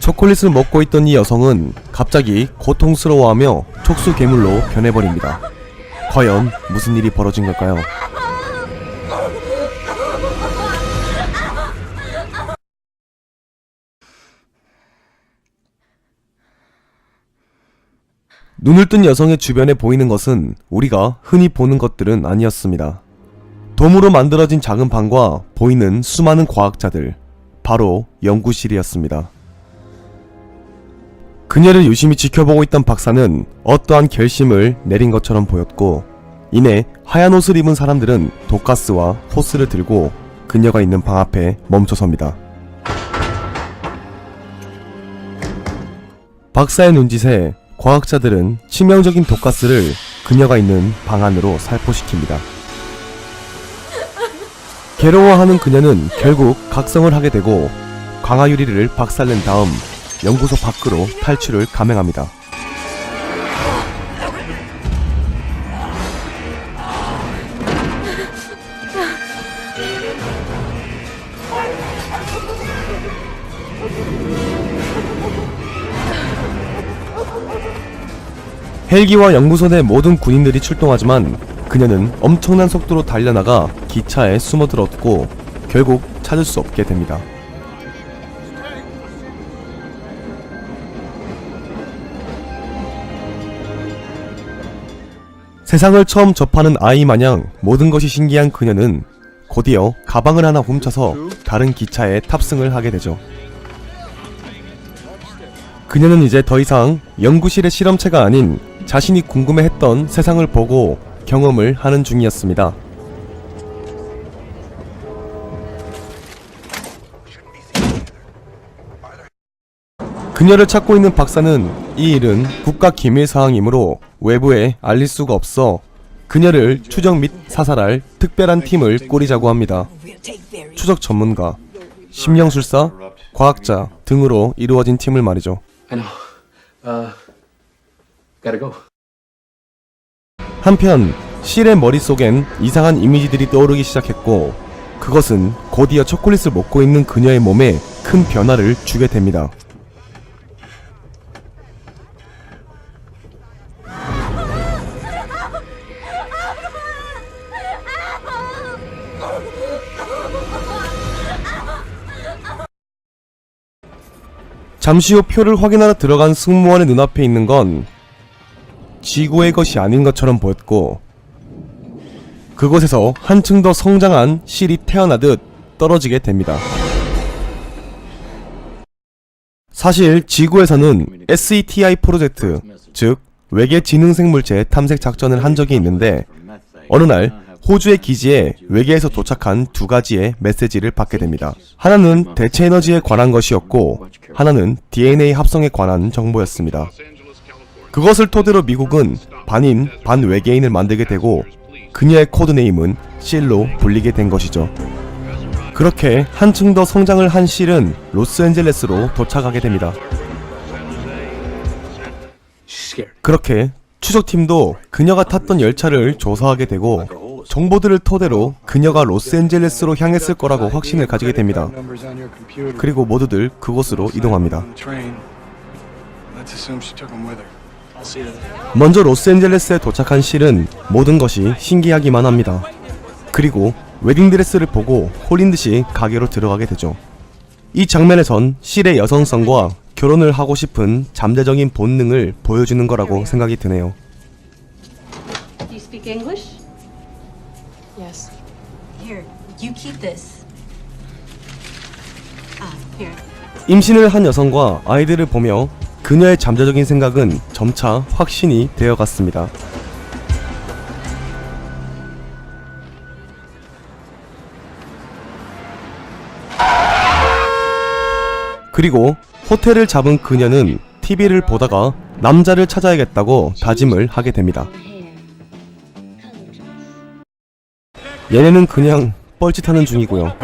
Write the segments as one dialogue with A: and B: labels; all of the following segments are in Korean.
A: 초콜릿을 먹고 있던 이 여성은 갑자기 고통스러워하며 촉수 괴물로 변해버립니다. 과연 무슨 일이 벌어진 걸까요? 눈을 뜬 여성의 주변에 보이는 것은 우리가 흔히 보는 것들은 아니었습니다. 돔으로 만들어진 작은 방과 보이는 수많은 과학자들, 바로 연구실이었습니다. 그녀를 유심히 지켜보고 있던 박사는 어떠한 결심을 내린 것처럼 보였고, 이내 하얀 옷을 입은 사람들은 독가스와 호스를 들고 그녀가 있는 방 앞에 멈춰섭니다. 박사의 눈짓에 과학자들은 치명적인 독가스를 그녀가 있는 방 안으로 살포시킵니다. 괴로워하는 그녀는 결국 각성을 하게 되고 강화 유리를 박살낸 다음 연구소 밖으로 탈출을 감행합니다. 헬기와 연구소 내 모든 군인들이 출동하지만 그녀는 엄청난 속도로 달려나가 기차에 숨어들었고 결국 찾을 수 없게 됩니다. 세상을 처음 접하는 아이 마냥 모든 것이 신기한 그녀는 곧이어 가방을 하나 훔쳐서 다른 기차에 탑승을 하게 되죠. 그녀는 이제 더 이상 연구실의 실험체가 아닌 자신이 궁금해했던 세상을 보고 경험을 하는 중이었습니다. 그녀를 찾고 있는 박사는 이 일은 국가 기밀 사항이므로 외부에 알릴 수가 없어 그녀를 추적 및 사살할 특별한 팀을 꾸리자고 합니다. 추적 전문가, 심령술사, 과학자 등으로 이루어진 팀을 말이죠.
B: Uh.
A: 한편 실의 머릿속엔 이상한 이미지들이 떠오르기 시작했고 그것은 곧이어 초콜릿을 먹고 있는 그녀의 몸에 큰 변화를 주게 됩니다. 잠시 후 표를 확인하러 들어간 승무원의 눈앞에 있는 건 지구의 것이 아닌 것처럼 보였고 그곳에서 한층 더 성장한 실이 태어나듯 떨어지게 됩니다. 사실 지구에서는 SETI 프로젝트, 즉 외계 지능 생 물체 탐색 작전을 한 적이 있는데 어느 날 호주의 기지에 외계에서 도착한 두 가지의 메시지를 받게 됩니다. 하나는 대체 에너지에 관한 것이었고 하나는 DNA 합성에 관한 정보였습니다. 그것을 토대로 미국은 반인 반 외계인을 만들게 되고 그녀의 코드네임은 실로 불리게 된 것이죠. 그렇게 한층 더 성장을 한 실은 로스앤젤레스로 도착하게 됩니다. 그렇게 추적팀도 그녀가 탔던 열차를 조사하게 되고 정보들을 토대로 그녀가 로스앤젤레스로 향했을 거라고 확신을 가지게 됩니다. 그리고 모두들 그곳으로 이동합니다. 먼저 로스앤젤레스에 도착한 실은 모든 것이 신기하기만 합니다. 그리고 웨딩드레스를 보고 홀린 듯이 가게로 들어가게 되죠. 이 장면에선 실의 여성성과 결혼을 하고 싶은 잠재적인 본능을 보여주는 거라고 생각이 드네요.
C: Do you speak English?
D: Yes.
E: Here, you keep this. Ah, here.
A: 임신을 한 여성과 아이들을 보며 그녀의 잠재적인 생각은 점차 확신이 되어갔습니다. 그리고 호텔을 잡은 그녀는 TV를 보다가 남자를 찾아야겠다고 다짐을 하게 됩니다. 얘네는 그냥 뻘짓하는 중이고요.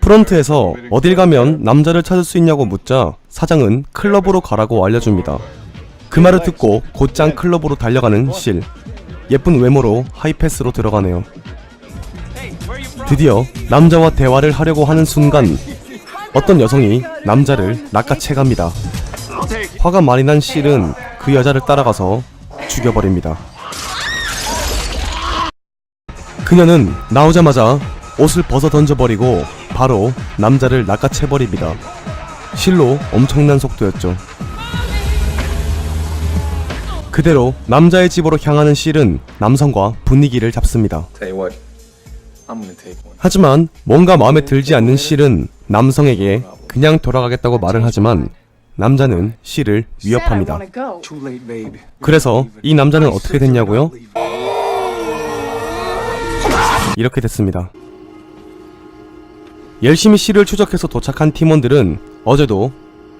A: 프런트에서 어딜 가면 남자를 찾을 수 있냐고 묻자 사장은 클럽으로 가라고 알려줍니다. 그 말을 듣고 곧장 클럽으로 달려가는 실. 예쁜 외모로 하이패스로 들어가네요. 드디어 남자와 대화를 하려고 하는 순간 어떤 여성이 남자를 낚아채 갑니다. 화가 많이 난 실은 그 여자를 따라가서 죽여버립니다. 그녀는 나오자마자 옷을 벗어 던져버리고 바로 남자를 낚아채버립니다. 실로 엄청난 속도였죠. 그대로 남자의 집으로 향하는 실은 남성과 분위기를 잡습니다. 하지만 뭔가 마음에 들지 않는 실은 남성에게 그냥 돌아가겠다고 말을 하지만 남자는 실을 위협합니다. 그래서 이 남자는 어떻게 됐냐고요? 이렇게 됐습니다. 열심히 실을 추적해서 도착한 팀원들은 어제도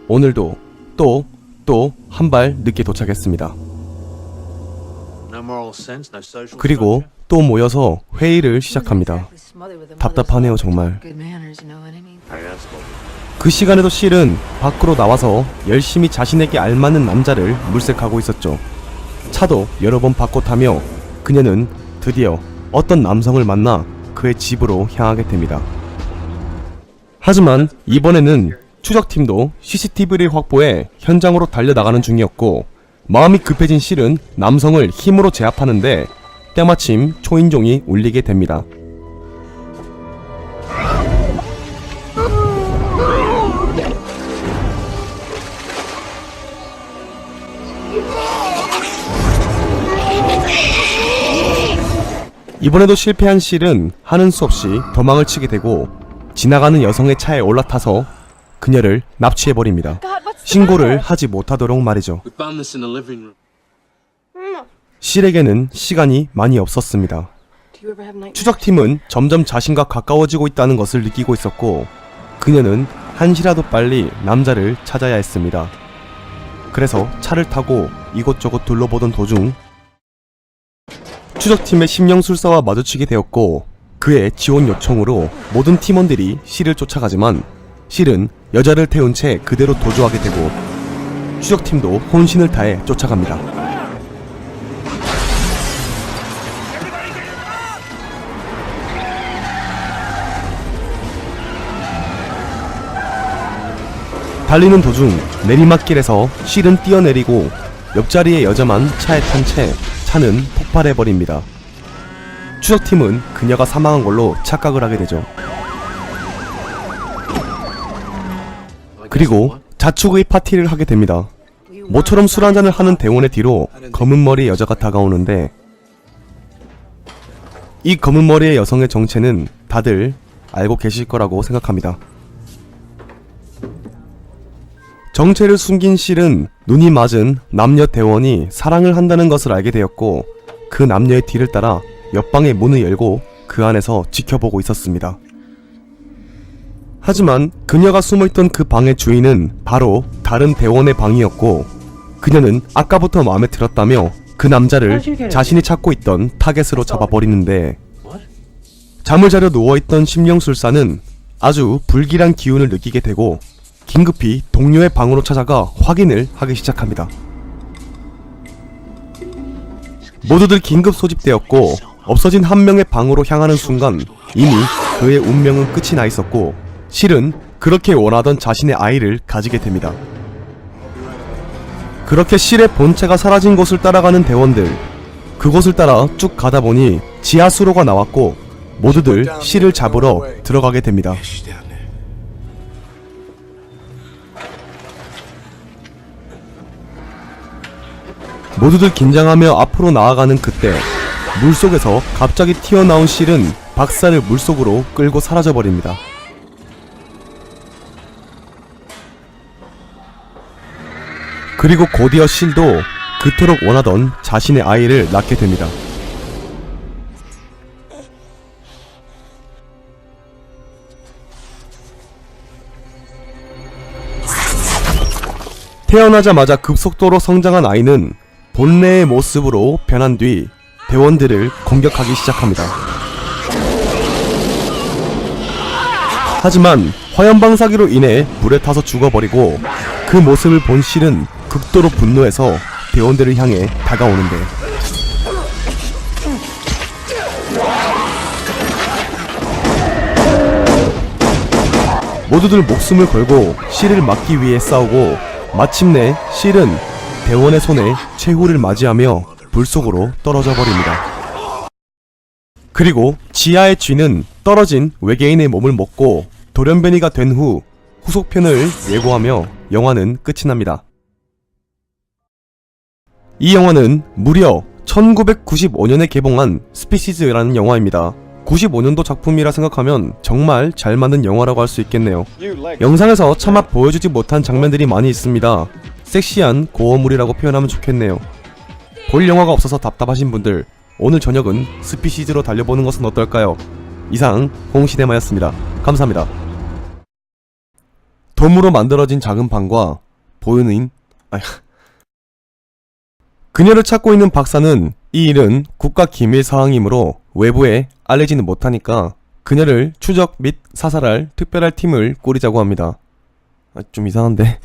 A: 오늘도 또 또 한 발 늦게 도착했습니다. 그리고 또 모여서 회의를 시작합니다. 답답하네요 정말. 그 시간에도 실은 밖으로 나와서 열심히 자신에게 알맞는 남자를 물색하고 있었죠. 차도 여러 번 바꿔 타며 그녀는 드디어 어떤 남성을 만나 그의 집으로 향하게 됩니다. 하지만 이번에는 추적팀도 CCTV를 확보해 현장으로 달려나가는 중이었고 마음이 급해진 실은 남성을 힘으로 제압하는데 때마침 초인종이 울리게 됩니다. 이번에도 실패한 실은 하는 수 없이 도망을 치게 되고 지나가는 여성의 차에 올라타서 그녀를 납치해버립니다. 신고를 하지 못하도록 말이죠.
F: Room.
A: 실에게는 시간이 많이 없었습니다. 추적팀은 점점 자신과 가까워지고 있다는 것을 느끼고 있었고 그녀는 한시라도 빨리 남자를 찾아야 했습니다. 그래서 차를 타고 이곳저곳 둘러보던 도중 추적팀의 심령술사와 마주치게 되었고 그의 지원 요청으로 모든 팀원들이 실을 쫓아가지만 실은 여자를 태운 채 그대로 도주하게 되고 추적팀도 혼신을 다해 쫓아갑니다. 달리는 도중 내리막길에서 실은 뛰어내리고 옆자리의 여자만 차에 탄 채 차는 폭발해버립니다. 추적팀은 그녀가 사망한 걸로 착각을 하게 되죠. 그리고 자축의 파티를 하게 됩니다. 모처럼 술 한잔을 하는 대원의 뒤로 검은 머리의 여자가 다가오는데 이 검은 머리의 여성의 정체는 다들 알고 계실 거라고 생각합니다. 정체를 숨긴 실은 눈이 맞은 남녀 대원이 사랑을 한다는 것을 알게 되었고 그 남녀의 뒤를 따라 옆방의 문을 열고 그 안에서 지켜보고 있었습니다. 하지만 그녀가 숨어있던 그 방의 주인은 바로 다른 대원의 방이었고 그녀는 아까부터 마음에 들었다며 그 남자를 자신이 찾고 있던 타겟으로 잡아버리는데 잠을 자려 누워있던 심령술사는 아주 불길한 기운을 느끼게 되고 긴급히 동료의 방으로 찾아가 확인을 하기 시작합니다. 모두들 긴급 소집되었고 없어진 한 명의 방으로 향하는 순간 이미 그의 운명은 끝이 나 있었고 실은 그렇게 원하던 자신의 아이를 가지게 됩니다. 그렇게 실의 본체가 사라진 곳을 따라가는 대원들 그곳을 따라 쭉 가다 보니 지하 수로가 나왔고 모두들 실을 잡으러 들어가게 됩니다. 모두들 긴장하며 앞으로 나아가는 그때 물속에서 갑자기 튀어나온 실은 박사를 물속으로 끌고 사라져버립니다. 그리고 곧이어 실도 그토록 원하던 자신의 아이를 낳게 됩니다. 태어나자마자 급속도로 성장한 아이는 본래의 모습으로 변한 뒤 대원들을 공격하기 시작합니다. 하지만 화염방사기로 인해 물에 타서 죽어버리고 그 모습을 본 실은 극도로 분노해서 대원들을 향해 다가오는데 모두들 목숨을 걸고 실을 막기 위해 싸우고 마침내 실은 대원의 손에 최후를 맞이하며 불 속으로 떨어져 버립니다. 그리고 지하의 쥐는 떨어진 외계인의 몸을 먹고 돌연변이가 된 후 후속편을 예고하며 영화는 끝이 납니다. 이 영화는 무려 1995년에 개봉한 스피시즈라는 영화입니다. 95년도 작품이라 생각하면 정말 잘 만든 영화라고 할 수 있겠네요. 영상에서 차마 보여주지 못한 장면들이 많이 있습니다. 섹시한 고어물이라고 표현하면 좋겠네요. 볼 영화가 없어서 답답하신 분들, 오늘 저녁은 스피시즈로 달려보는 것은 어떨까요? 이상 홍시네마였습니다. 감사합니다. 돔으로 만들어진 작은 방과 보이는 아휴. 그녀를 찾고 있는 박사는 이 일은 국가 기밀 사항이므로 외부에 알리지는 못하니까 그녀를 추적 및 사살할 특별할 팀을 꾸리자고 합니다. 아, 좀 이상한데.